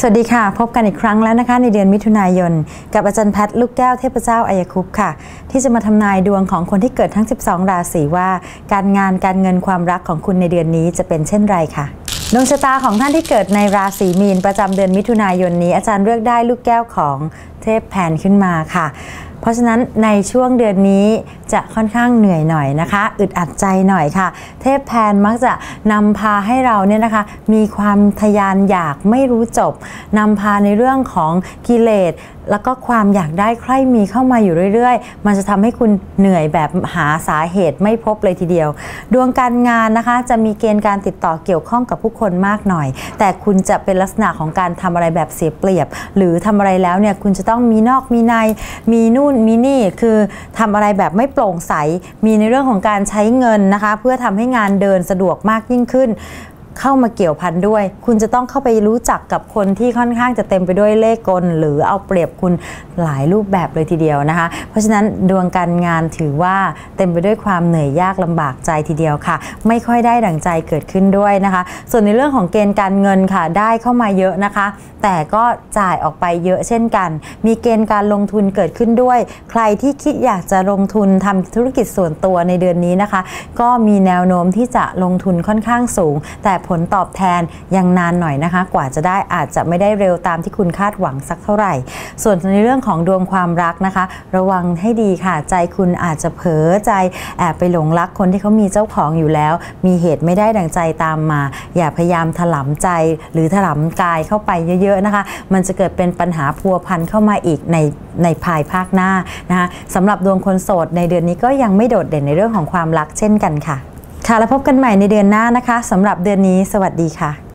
สวัสดีค่ะ พบกันอีกครั้งแล้วนะคะ ในเดือนมิถุนายน กับอาจารย์แพทย์ลูกแก้วเทพเจ้าอายคุปค่ะ ที่จะมาทำนายดวงของคนที่เกิดทั้ง 12 ราศีว่า การงานการเงินความรักของคุณในเดือนนี้จะเป็นเช่นไรค่ะดวงชะตาของท่านที่เกิดในราศีมีนประจำเดือนมิถุนายนนี้ อาจารย์เลือกได้ลูกแก้วของเทพแผนขึ้นมาค่ะเพราะฉะนั้นในช่วงเดือนนี้จะค่อนข้างเหนื่อยหน่อยนะคะ อึดอัดใจหน่อยค่ะ เทพแพนมักจะนำพาให้เราเนี่ยนะคะ มีความทยานอยากไม่รู้จบนำพาในเรื่องของกิเลสแล้วก็ความอยากได้ใครมีเข้ามาอยู่เรื่อย ๆ มันจะทำให้คุณเหนื่อยแบบหาสาเหตุไม่พบเลยทีเดียว ดวงการงานนะคะ จะมีเกณฑ์การติดต่อเกี่ยวข้องกับผู้คนมากหน่อย แต่คุณจะเป็นลักษณะของการทำอะไรแบบเสียเปรียบ หรือทำอะไรแล้วเนี่ยคุณจะต้องมีนอกมีในมีนู่นมีนี่คือทำอะไรแบบไม่โปร่งใส มีในเรื่องของการใช้เงินนะคะ เพื่อทำให้งานเดินสะดวกมากยิ่งขึ้น เข้ามาเกี่ยวพันด้วย คุณจะต้องเข้าไปรู้จักกับคนที่ค่อนข้างจะเต็มไปด้วยเล่ห์กล หรือเอาเปรียบคุณหลายรูปแบบเลยทีเดียวนะคะ เพราะฉะนั้นดวงการงานถือว่าเต็มไปด้วยความเหนื่อยยากลำบากใจทีเดียวค่ะ ไม่ค่อยได้ดั่งใจเกิดขึ้นด้วยนะคะ ส่วนในเรื่องของเกณฑ์การเงินค่ะได้เข้ามาเยอะนะคะ แต่ก็จ่ายออกไปเยอะเช่นกัน มีเกณฑ์การลงทุนเกิดขึ้นด้วย ใครที่คิดอยากจะลงทุนทำธุรกิจส่วนตัวในเดือนนี้นะคะ ก็มีแนวโน้มที่จะลงทุนค่อนข้างสูง แต่ผลตอบแทนยังนานหน่อยนะคะ กว่าจะได้อาจจะไม่ได้เร็วตามที่คุณคาดหวังสักเท่าไหร่ ส่วนในเรื่องของดวงความรักนะคะ ระวังให้ดีค่ะ ใจคุณอาจจะเผลอใจแอบไปหลงรักคนที่เขามีเจ้าของอยู่แล้ว มีเหตุไม่ได้ดังใจตามมา อย่าพยายามถลำใจหรือถลำกายเข้าไปเยอะๆนะคะ มันจะเกิดเป็นปัญหาพัวพันเข้ามาอีกในในภายภาคหน้านะคะสำหรับดวงคนโสดในเดือนนี้ก็ยังไม่โดดเด่นในเรื่องของความรักเช่นกันค่ะ ค่ะแล้วพบกันใหม่ในเดือนหน้านะคะสำหรับเดือนนี้ สวัสดีค่ะ